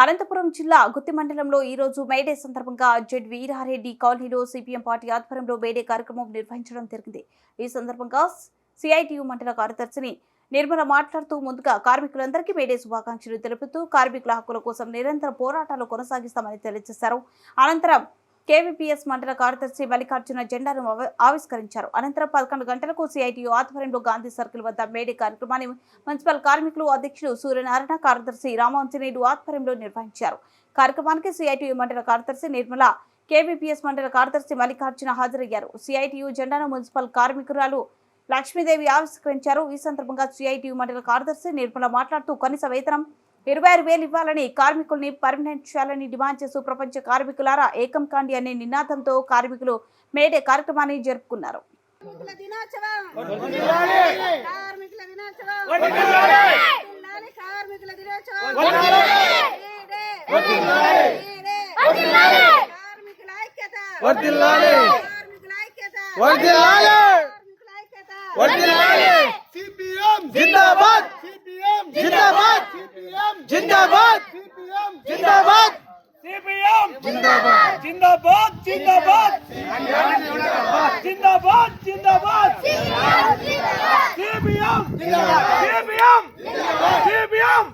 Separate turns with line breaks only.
అనంతపురం జిల్లా గుత్తి మండలంలో ఈ రోజు మేడే సందర్భంగా జెడ్ వీరారెడ్డి కాలనీలో సిపిఎం పార్టీ ఆధ్వర్యంలో మేడే కార్యక్రమం నిర్వహించడం జరిగింది. ఈ సందర్భంగా సిఐటియు మండల కార్యదర్శిని నిర్మల మాట్లాడుతూ ముందుగా కార్మికులందరికీ మేడే శుభాకాంక్షలు తెలుపుతూ కార్మికుల హక్కుల కోసం నిరంతర పోరాటాలు కొనసాగిస్తామని తెలియజేశారు. అనంతరం కేవీపీఎస్ మండల కార్యదర్శి మల్లికార్జున జెండాను ఆవిష్కరించారు. అనంతరం పదకొండు గంటలకు సిఐటియు ఆధ్వర్యంలో గాంధీ సర్కిల్ వద్ద మేడే కార్యక్రమాన్ని మున్సిపల్ కార్మికులు అధ్యక్షుడు సూర్యనారాయణ కార్యదర్శి రామాంజనేయుడు ఆధ్వర్యంలో నిర్వహించారు. కార్యక్రమానికి సిఐటియు మండల కార్యదర్శి నిర్మల కేవీపీఎస్ మండల కార్యదర్శి మల్లికార్జున హాజరయ్యారు. సిఐటియు జెండాను మున్సిపల్ కార్మికురాలు లక్ష్మీదేవి ఆవిష్కరించారు. ఈ సందర్భంగా సిఐటియు మండల కార్యదర్శి నిర్మల మాట్లాడుతూ కనీస వేతనం ఇరవై ఆరు వేలు ఇవ్వాలని కార్మికుల్ని పర్మనెంట్ చేయాలని డిమాండ్ చేస్తూ ప్రపంచ కార్మికులారా ఏకం కాండి అనే నినాదంతో కార్మికులు మేడే కార్యక్రమాన్ని జరుపుకున్నారు.
కార్మికుల దినోత్సవం. కార్మికుల దినోత్సవం వర్ధిల్లాలి కార్మికుల దినోత్సవం మేడే. మేడే. కార్మికుల ఐక్యత
వర్ధిల్లాలి
కార్మికుల ఐక్యత
వర్ధిల్లాలి
కార్మికుల ఐక్యత
వర్ధిల్లాలి
సిపిఎం
జిందాబాద్
సిపిఎం
జిందాబాద్
సిపిఎం
జిందాబాద్
సిపిఎం
జిందాబాద్
సిపిఎం
జిందాబాద్
జిందాబాద్ జిందాబాద్ జిందాబాద్ జిందాబాద్ సిపిఎం సిపిఎం సిపిఎం